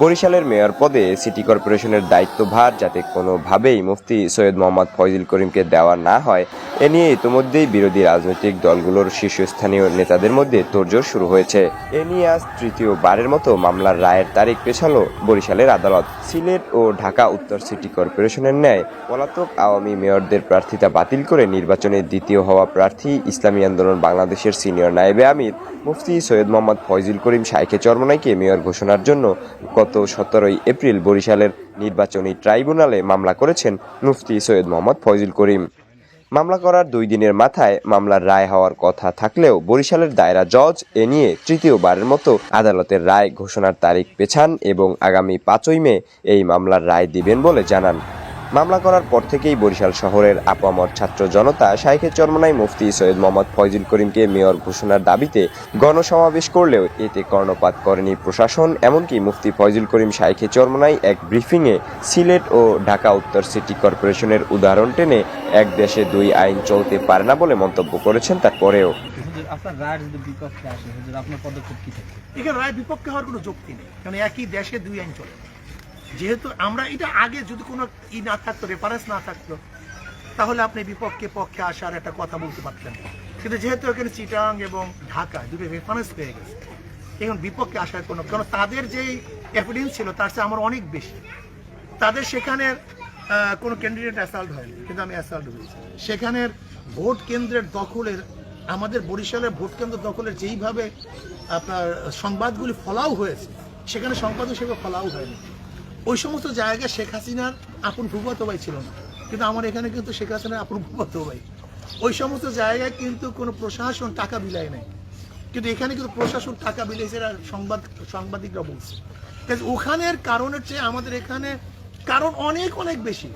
বরিশালের মেয়র পদে সিটি কর্পোরেশনের দায়িত্বভার যাতে কোনোভাবেই মুফতি সৈয়দ মোহাম্মদ ফয়জুল করিমকে দেওয়া না হয়, এ নিয়ে ইতিমধ্যেই বিরোধী রাজনৈতিক দলগুলোর শীর্ষস্থানীয় নেতাদের মধ্যে তোড়জোড় শুরু হয়েছে। এ নিয়ে আজ তৃতীয়বারের মতো মামলার রায়ের তারিখ পেছালো বরিশালের আদালত। সিলেট ও ঢাকা উত্তর সিটি কর্পোরেশনের ন্যায় পলাতক আওয়ামী মেয়রদের প্রার্থিতা বাতিল করে নির্বাচনে দ্বিতীয় হওয়া প্রার্থী ইসলামী আন্দোলন বাংলাদেশের সিনিয়র নায়েবে আমির, মুফতি সৈয়দ মোহাম্মদ ফয়জুল করিম শাইখে চরমনাইকে মেয়র ঘোষণার জন্য গত সতেরোই এপ্রিল বরিশালের নির্বাচনী ট্রাইব্যুনালে মামলা করেছেন মুফতি সৈয়দ মোহাম্মদ ফজিল করিম। মামলা করার দুই দিনের মাথায় মামলার রায় হওয়ার কথা থাকলেও বরিশালের দায়রা জজ এ নিয়ে তৃতীয়বারের মতো আদালতের রায় ঘোষণার তারিখ পেছান এবং আগামী পাঁচই মে এই মামলার রায় দিবেন বলে জানান। মামলা করার পর থেকেই বরিশাল শহরের আপামর ছাত্র জনতা শাইখের চরমনাই মুফতি সৈয়দ মোহাম্মদ ফয়জুল করিমকে মেয়র ঘোষণার দাবিতে গণসমাবেশ করলেও এতে কর্ণপাত করেনি প্রশাসন এমনকি মুফতি ফয়জুল করিম শাইখে চরমনাই এক ব্রিফিংয়ে সিলেট ও ঢাকা উত্তর সিটি কর্পোরেশনের উদাহরণ টেনে এক দেশে দুই আইন চলতে পারে না বলে মন্তব্য করেছেন তারপরেও হুজুর আপনার রায়ের যদি বিপক্ষে আসে আপনার পদক্ষেপ কি এখানে রায় বিপক্ষে হওয়ার কোনো যুক্তি নেই কারণ একই দেশে দুই আইন চলে। যেহেতু আমরা এটা আগে যদি কোনো ই না থাকতো রেফারেন্স না থাকতো, তাহলে আপনি বিপক্ষে পক্ষে আসার একটা কথা বলতে পারতেন। কিন্তু যেহেতু এখানে চিটাং এবং ঢাকা দুটো রেফারেন্স পেয়ে গেছে, এখন বিপক্ষে আসার কোনো, কারণ তাদের যেই এভিডেন্স ছিল, তার চেয়ে আমার অনেক বেশি। তাদের সেখানে কোনো ক্যান্ডিডেট অ্যাসাল্ট হয়নি, কিন্তু আমি অ্যাসাল্ট হয়েছি। সেখানের ভোট কেন্দ্রের দখলের, আমাদের বরিশালের ভোট কেন্দ্র দখলের যেইভাবে আপনার সংবাদগুলি ফলাও হয়েছে, সেখানে সংবাদও সেভাবে ফলাও হয়নি। ওই সমস্ত জায়গায় শেখ হাসিনার আপন ভূপত ভাই ছিল না। কিন্তু আমার এখানে কিন্তু শেখ হাসিনার আপন ভূপত ভাই। ওই সমস্ত জায়গায় কিন্তু কোনো প্রশাসন টাকা বিলায় নেয় কিন্তু এখানে কিন্তু প্রশাসন টাকা বিলিয়েছে আর সংবাদ, সাংবাদিকরা বলছে। ওখানের কারণের চেয়ে আমাদের এখানে কারণ অনেক অনেক বেশি।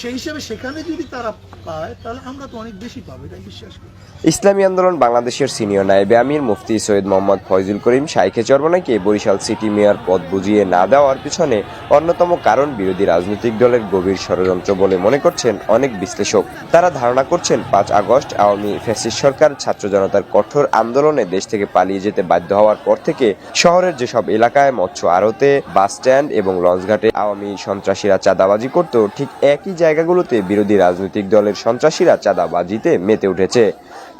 সেই হিসেবে সেখানে যদি তারা পায়, তাহলে আমরা তো অনেক বেশি পাবো এটা বিশ্বাস করি। ইসলামী আন্দোলন বাংলাদেশের সিনিয়র নায়েবে আমির মুফতি সৈয়দ মোহাম্মদ ফয়জুল করিম শাইখে চরমনাইকে বরিশাল সিটি মেয়র পদ বুঝিয়ে না দেওয়ার পিছনে অন্যতম কারণ বিরোধী রাজনৈতিক দলের গভীর ষড়যন্ত্র বলে মনে করছেন অনেক বিশ্লেষক। তারা ধারণা করছেন, পাঁচ আগস্ট আওয়ামী ফ্যাসিস্ট সরকার ছাত্র জনতার কঠোর আন্দোলনে দেশ থেকে পালিয়ে যেতে বাধ্য হওয়ার পর থেকে শহরের যেসব এলাকায় মৎস্য আড়তে, বাস স্ট্যান্ড এবং লঞ্চঘাটে আওয়ামী সন্ত্রাসীরা চাঁদাবাজি করত, ঠিক একই জায়গাগুলোতে বিরোধী রাজনৈতিক দলের সন্ত্রাসীরা চাঁদাবাজিতে মেতে উঠেছে।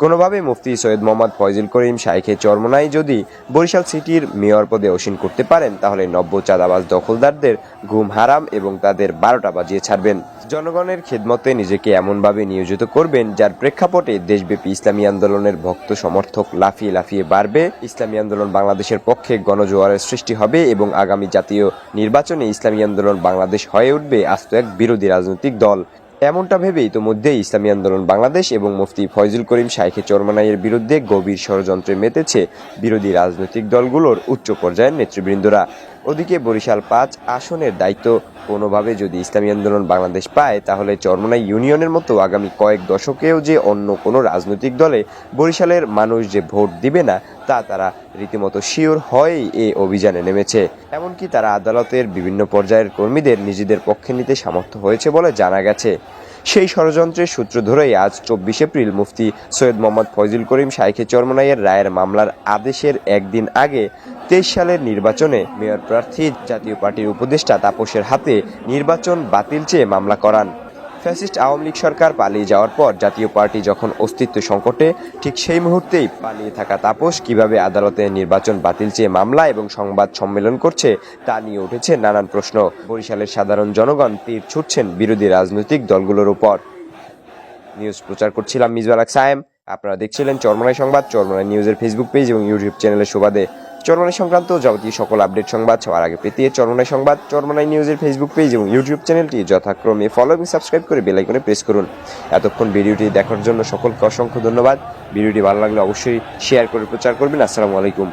কোনোভাবে মুফতি সৈয়দ মোহাম্মদ ফয়জুল করিম, শাইখে চরমনাই যদি বরিশাল সিটির মেয়র পদে অসীন করতে পারেন, তাহলে নব্য চাঁদাবাজ দখলদারদের ঘুম হারাম এবং তাদের বারোটা বাজিয়ে ছাড়বেন। জনগণের খেদমতে নিজেকে এমনভাবে নিয়োজিত করবেন, যার প্রেক্ষাপটে দেশব্যাপী ইসলামী আন্দোলনের ভক্ত সমর্থক লাফিয়ে লাফিয়ে বাড়বে। ইসলামী আন্দোলন বাংলাদেশের পক্ষে গণজোয়ারের সৃষ্টি হবে এবং আগামী জাতীয় নির্বাচনে ইসলামী আন্দোলন বাংলাদেশ হয়ে উঠবে, আস্ত এক বিরোধী রাজনৈতিক দল। এমনটা ভেবে ইতোমধ্যে ইসলামী আন্দোলন বাংলাদেশ এবং মুফতি ফয়জুল করিম শাইখে চরমানাইয়ের বিরুদ্ধে গভীর ষড়যন্ত্রে মেতেছে বিরোধী রাজনৈতিক দলগুলোর উচ্চ পর্যায়ের নেতৃবৃন্দরা। ওদিকে বরিশাল পাঁচ আসনের দায়িত্ব কোনোভাবে যদি ইসলামী আন্দোলন বাংলাদেশ পায়, তাহলে চরমনাই ইউনিয়নের মতো আগামী কয়েক দশকেও যে অন্য কোনো রাজনৈতিক দলে বরিশালের মানুষ যে ভোট দিবে না, তা তারা রীতিমতো শিওর হয়েই এই অভিযানে নেমেছে। এমনকি তারা আদালতের বিভিন্ন পর্যায়ের কর্মীদের নিজেদের পক্ষে নিতে সামর্থ্য হয়েছে বলে জানা গেছে। সেই ষড়যন্ত্রের সূত্র ধরেই আজ চব্বিশ এপ্রিল মুফতি সৈয়দ মোহাম্মদ ফয়জুল করিম শাইখে চরমনাইয়ের রায়ের মামলার আদেশের একদিন আগে তেইশ সালের নির্বাচনে মেয়র প্রার্থী জাতীয় পার্টির উপদেষ্টা তাপসের হাতে নির্বাচন বাতিল চেয়ে মামলা করান। ফ্যাসিস্ট আওয়ামী লীগ সরকার পালিয়ে যাওয়ার পর জাতীয় পার্টি যখন অস্তিত্ব সংকটে, ঠিক সেই মুহূর্তেই পালিয়ে থাকা তাপস কীভাবে আদালতে নির্বাচন বাতিল চেয়ে মামলা এবং সংবাদ সম্মেলন করছে, তা নিয়ে উঠেছে নানান প্রশ্ন। বরিশালের সাধারণ জনগণ তীর ছুটছেন বিরোধী রাজনৈতিক দলগুলোর উপর। নিউজ প্রচার করছিলাম মিজবালাক সায়েম। আপনারা দেখছিলেন চরমনাই সংবাদ, চরমনাই নিউজের ফেসবুক পেজ এবং ইউটিউব চ্যানেলের সুবাদে। চরমনাই সংক্রান্ত যাবতীয় সকল আপডেট সংবাদ সবার আগে পেতে চরমনাই সংবাদ চরমনাই নিউজের ফেসবুক পেজ এবং ইউটিউব চ্যানেলটি যথাক্রমে ফলো এবং সাবস্ক্রাইব করে বেল আইকনে প্রেস করুন। এতক্ষণ ভিডিওটি দেখার জন্য সকলকে অসংখ্য ধন্যবাদ। ভিডিওটি ভালো লাগলে অবশ্যই শেয়ার করে প্রচার করবেন। আসসালামু আলাইকুম।